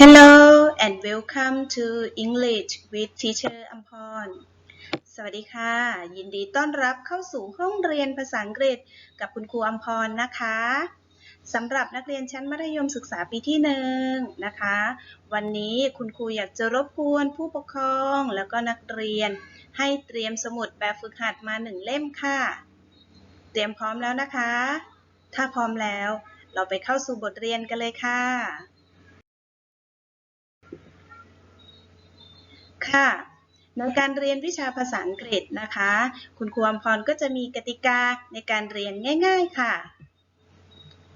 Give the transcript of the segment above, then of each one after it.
Hello and welcome to English with Teacher อัมพรสวัสดีค่ะ ยินดีต้อนรับเข้าสู่ห้องเรียนภาษาอังกฤษกับคุณครูอัมพรนะคะสำหรับนักเรียนชั้นมัธยมศึกษาปีที่หนึ่งนะคะ วันนี้คุณครูอยากจะรบกวนผู้ปกครองแล้วก็นักเรียน ให้เตรียมสมุดแบบฝึกหัดมาหนึ่งเล่มค่ะ เตรียมพร้อมแล้วนะคะ ถ้าพร้อมแล้วเราไปเข้าสู่บทเรียนกันเลยค่ะ ค่ะในการเรียนวิชาภาษาอังกฤษนะคะ คุณครูอมพรก็จะมีกติกาในการเรียนง่าย ๆค่ะ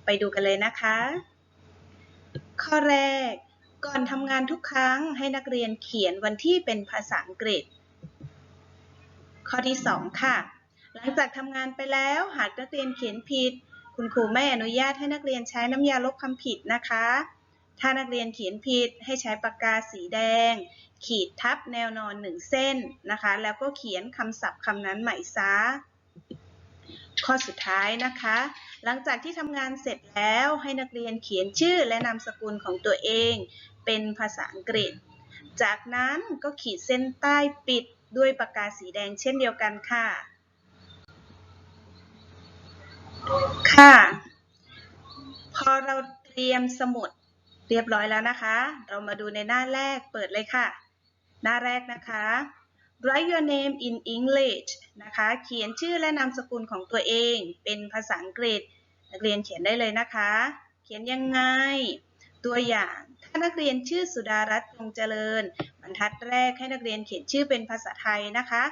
ไปดูกันเลยนะคะ ข้อแรก ก่อนทำงานทุกครั้งให้นักเรียนเขียนวันที่เป็นภาษาอังกฤษ ข้อที่ 2 ค่ะ หลังจากทำงานไปแล้วหากนักเรียนเขียนผิด คุณครูไม่อนุญาตให้นักเรียนใช้น้ำยาลบคำผิดนะคะถ้านักเรียนเขียนผิดให้ใช้ปากกาสีแดง ขีดทับแนวนอนหนึ่งเส้นนะคะ แล้วก็เขียนคำศัพท์คำนั้นใหม่ซะข้อสุดท้ายนะคะ หลังจากที่ทำงานเสร็จแล้วให้นักเรียนเขียนชื่อและนามสกุลของตัวเอง เป็นภาษาอังกฤษ จากนั้นก็ขีดเส้นใต้ปิดด้วยปากกาสีแดงเช่นเดียวกันค่ะ ค่ะ พอเราเตรียมสมุดเรียบร้อยแล้วนะคะ เรามาดูในหน้าแรกเปิดเลยค่ะ หน้าแรกนะคะ write your name in English นะคะ เขียนชื่อและนามสกุลของตัวเอง เป็นภาษาอังกฤษ นักเรียนเขียนได้เลยนะคะ เขียนยังไง ตัวอย่าง ถ้านักเรียนชื่อสุดารัตน์จงเจริญ บรรทัดแรกให้นักเรียนเขียนชื่อเป็นภาษาไทยนะคะ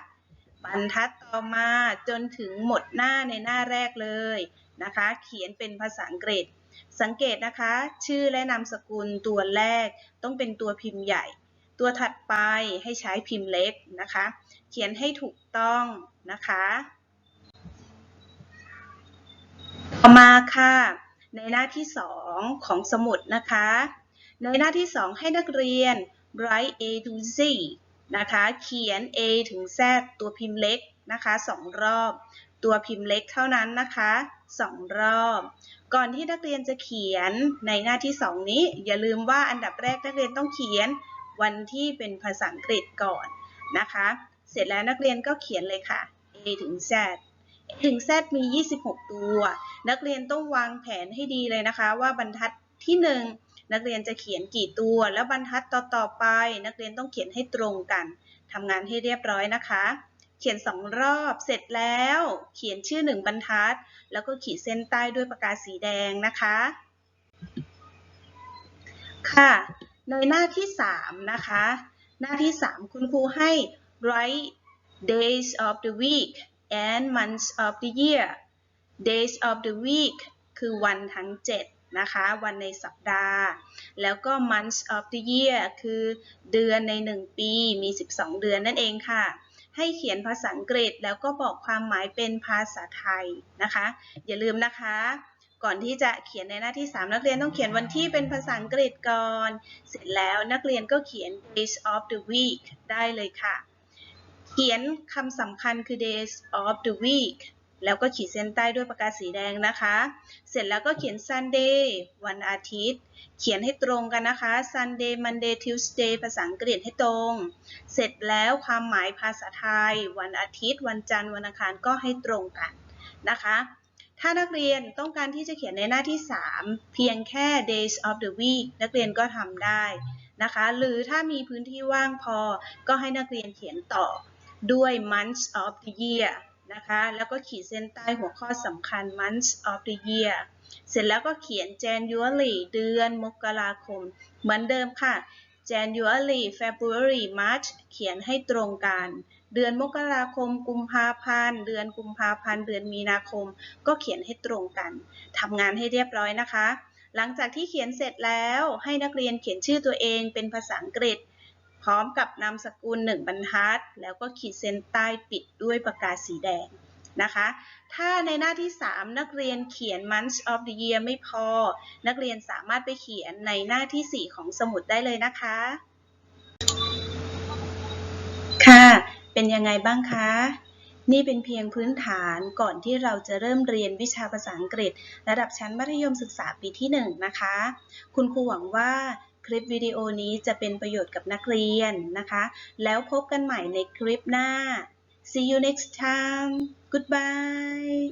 บรรทัดต่อมาจนถึงหมดหน้าในหน้าแรกเลยนะคะ เขียนเป็นภาษาอังกฤษ สังเกตนะคะ ชื่อและนามสกุลตัวแรกต้องเป็นตัวพิมพ์ใหญ่ ตัวถัดไปให้ใช้พิมพ์เล็กนะคะ เขียนให้ถูกต้องนะคะ ต่อมาค่ะ ในหน้าที่ 2 ของสมุดนะคะ ในหน้าที่ 2 ให้นักเรียน write A to Z นะคะ เขียน A ถึง Z ตัวพิมพ์เล็กนะคะสองรอบ ตัวพิมพ์เล็กเท่านั้นนะคะสองรอบ ก่อนที่นักเรียนจะเขียนในหน้าที่ 2 นี้ อย่าลืมว่าอันดับแรกนักเรียนต้องเขียน วันที่เป็นภาษาอังกฤษก่อนนะคะ เสร็จแล้วนักเรียนก็เขียนเลยค่ะ A ถึง Z A ถึง Z มี 26 ตัว นักเรียนต้องวางแผนให้ดีเลยนะคะ ว่าบรรทัดที่ 1 นักเรียนจะเขียนกี่ตัว แล้วบรรทัดต่อๆไป นักเรียนต้องเขียนให้ตรงกันทำงานให้เรียบร้อยนะคะ เขียนสองรอบเสร็จแล้ว เขียนชื่อหนึ่งบรรทัด แล้วก็ขีดเส้นใต้ด้วยปากกาสีแดงนะคะ ค่ะ ในหน้าที่ 3 นะคะ หน้าที่ 3 คุณครูให้ write days of the week and months of the year days of the week คือวันทั้ง 7 นะคะ วันในสัปดาห์ แล้วก็ months of the year คือเดือนใน 1 ปีมี 12 เดือนนั่นเองค่ะ ให้เขียนภาษาอังกฤษแล้วก็บอกความหมายเป็นภาษาไทยนะคะ อย่าลืมนะคะ ก่อนที่จะเขียนในหน้าที่ 3 นักเรียนต้องเขียนวันที่เป็นภาษาอังกฤษก่อน เสร็จแล้วนักเรียนก็เขียน days of the week ได้เลยค่ะ เขียนคำสำคัญคือ days of the week แล้วก็ขีดเส้นใต้ด้วยปากกาสีแดงนะคะ เสร็จแล้วก็เขียน Sunday วันอาทิตย์ เขียนให้ตรงกันนะคะ Sunday Monday Tuesday ภาษาอังกฤษให้ตรง เสร็จแล้วความหมายภาษาไทย วันอาทิตย์ วันจันทร์ วันอังคารก็ให้ตรงกันนะคะ ถ้านักเรียนต้องการที่จะเขียนในหน้าที่ 3 เพียงแค่ days of the week นักเรียนก็ทำได้นะคะ หรือถ้ามีพื้นที่ว่างพอ ก็ให้นักเรียนเขียนต่อด้วย months of the year นะคะ แล้วก็ขีดเส้นใต้หัวข้อสำคัญ months of the year เสร็จแล้วก็เขียน January เดือนมกราคม เหมือนเดิมค่ะ January February March เขียนให้ตรงกัน เดือนมกราคม กุมภาพันธ์ เดือนกุมภาพันธ์ เดือนมีนาคม ก็เขียนให้ตรงกัน ทำงานให้เรียบร้อยนะคะ หลังจากที่เขียนเสร็จแล้วให้นักเรียนเขียนชื่อตัวเองเป็นภาษาอังกฤษ พร้อมกับนามสกุลหนึ่งบรรทัด แล้วก็ขีดเส้นใต้ปิดด้วยปากกาสีแดง นะคะ ถ้าในหน้าที่ 3 นักเรียนเขียน months of the year ไม่พอ นักเรียนสามารถไปเขียนในหน้าที่ 4 ของสมุดได้เลยนะคะ ค่ะ เป็นยังไงบ้างคะ นี่เป็นเพียงพื้นฐานก่อนที่เราจะเริ่มเรียนวิชาภาษาอังกฤษ ระดับชั้นมัธยมศึกษาปีที่ 1 นะคะ คุณครูหวังว่าคลิปวิดีโอนี้จะเป็นประโยชน์กับนักเรียนนะคะ แล้วพบกันใหม่ในคลิปหน้า see you next time. Goodbye